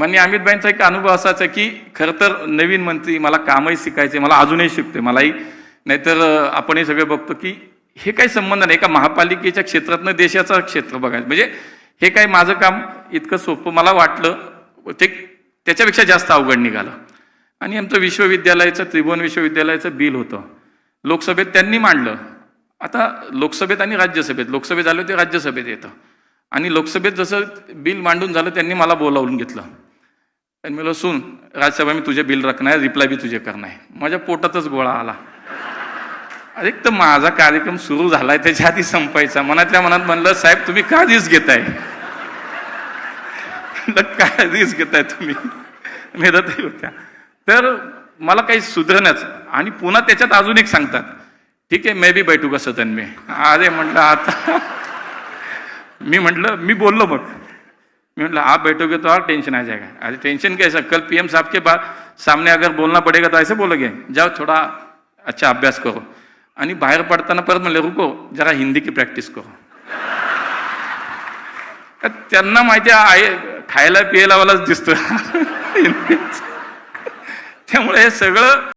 मान्य अमितभाईंचा एक अनुभव असाच की खरं तर नवीन मंत्री मला कामही शिकायचे मला अजूनही शिकते मलाही. नाहीतर आपण आपणही सगळे बघतो की हे काही संबंध नाही. एका महापालिकेच्या क्षेत्रातनं देशाचं क्षेत्र बघायचं. म्हणजे हे काही माझं काम इतकं सोपं मला वाटलं ते त्याच्यापेक्षा जास्त अवघड निघालं. आणि आमचं विश्वविद्यालयाचं त्रिभुवन विश्वविद्यालयाचं बिल होतं. लोकसभेत त्यांनी मांडलं. आता लोकसभेत आणि राज्यसभेत लोकसभेत झालं ते राज्यसभेत येतं. आणि लोकसभेत जसं बिल मांडून झालं त्यांनी मला बोलावून घेतलं. आणि मी सुन राज्यसभा मी तुझे बिल रखणार आहे रिप्लाय बी तुझे करणार आहे. माझ्या पोटातच गोळा आला. अरे तर माझा कार्यक्रम सुरू झालाय त्याच्या आधी संपायचा. मनातल्या मनात म्हणलं साहेब तुम्ही का रिस्क घेताय? काय रिस्क घेताय तुम्ही? मेहनतही होत्या. तर मला काही सुधारण्याचं आणि पुन्हा त्याच्यात अजून एक सांगतात. ठीक आहे मे बी बैठू का सदन में. अरे म्हटलं आता मी म्हटलं मी बोललो मग. मैं बोला आप बैठोगे तो और टेंशन आ जाएगा। अरे टेंशन कैसा? कल पीएम साहब के बाद सामने अगर बोलना पड़ेगा तो ऐसे बोलोगे? जाओ थोडा अच्छा अभ्यास करो। आणि बाहेर पडताना परत म्हणले रुको जरा हिंदी की प्रॅक्टिस करो। त्यांना माहिती आहे खायला पियला वालाच दिसतो त्यामुळे हे सगळं